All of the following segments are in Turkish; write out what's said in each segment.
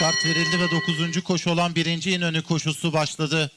Start verildi ve 9. koşu olan 1. İnönü koşusu başladı.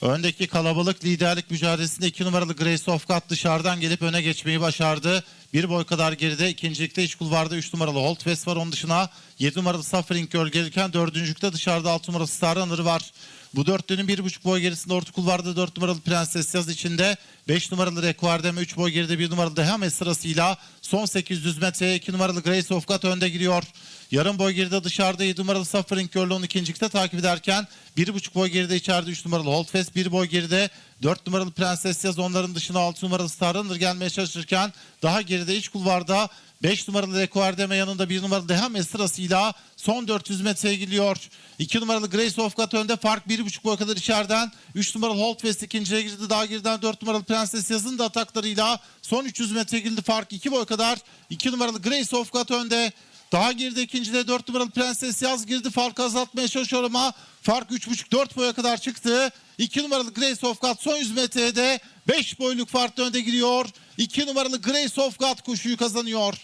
Öndeki kalabalık liderlik mücadelesinde 2 numaralı Grace of God dışarıdan gelip öne geçmeyi başardı. Bir boy kadar geride ikincilikte iç kulvarda 3 numaralı Holt West var. Onun dışına 7 numaralı Suffering Girl gelirken dördüncülükte dışarıda 6 numaralı Star Runner var. Bu dörtlünün bir buçuk boy gerisinde orta kulvarda 4 numaralı Prenses Yaz içinde 5 numaralı Requardem 3 boy geride 1 numaralı Dehamet sırasıyla son 800 metreye 2 numaralı Grace of God önde gidiyor. Yarım boy geride dışarıda 7 numaralı Suffering onu ikincilikte takip ederken 1,5 boy geride içeride 3 numaralı Holdfest 1 boy geride 4 numaralı Prenses Yaz onların dışına 6 numaralı Star Runner gelmeye çalışırken daha geride iç kulvarda 5 numaralı Requardeme yanında 1 numaralı Dehame sırasıyla son 400 metreye gidiyor. 2 numaralı Grace of God önde fark 1,5 boy kadar içeriden. 3 numaralı Holdfest ikinciye girdi. Daha geriden 4 numaralı Prenses Yaz'ın da ataklarıyla son 300 metreye girdi. Fark 2 boy kadar. 2 numaralı Grace of God önde. Daha geride ikincide 4 numaralı Prenses Yaz girdi. Farkı azaltmaya çalışıyor ama fark 3,5-4 boya kadar çıktı. 2 numaralı Grace of God son 100 metrede de 5 boyluk farkla önde giriyor. 2 numaralı Grace of God koşuyu kazanıyor.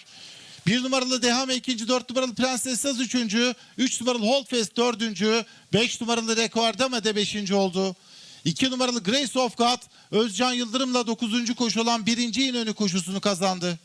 1 numaralı Dehame ikinci, 4 numaralı Prenses Yaz üçüncü, 3 numaralı Holdfest dördüncü, 5 numaralı Rekordame de beşinci oldu. 2 numaralı Grace of God Özcan Yıldırım'la 9. koşu olan 1. İnönü koşusunu kazandı.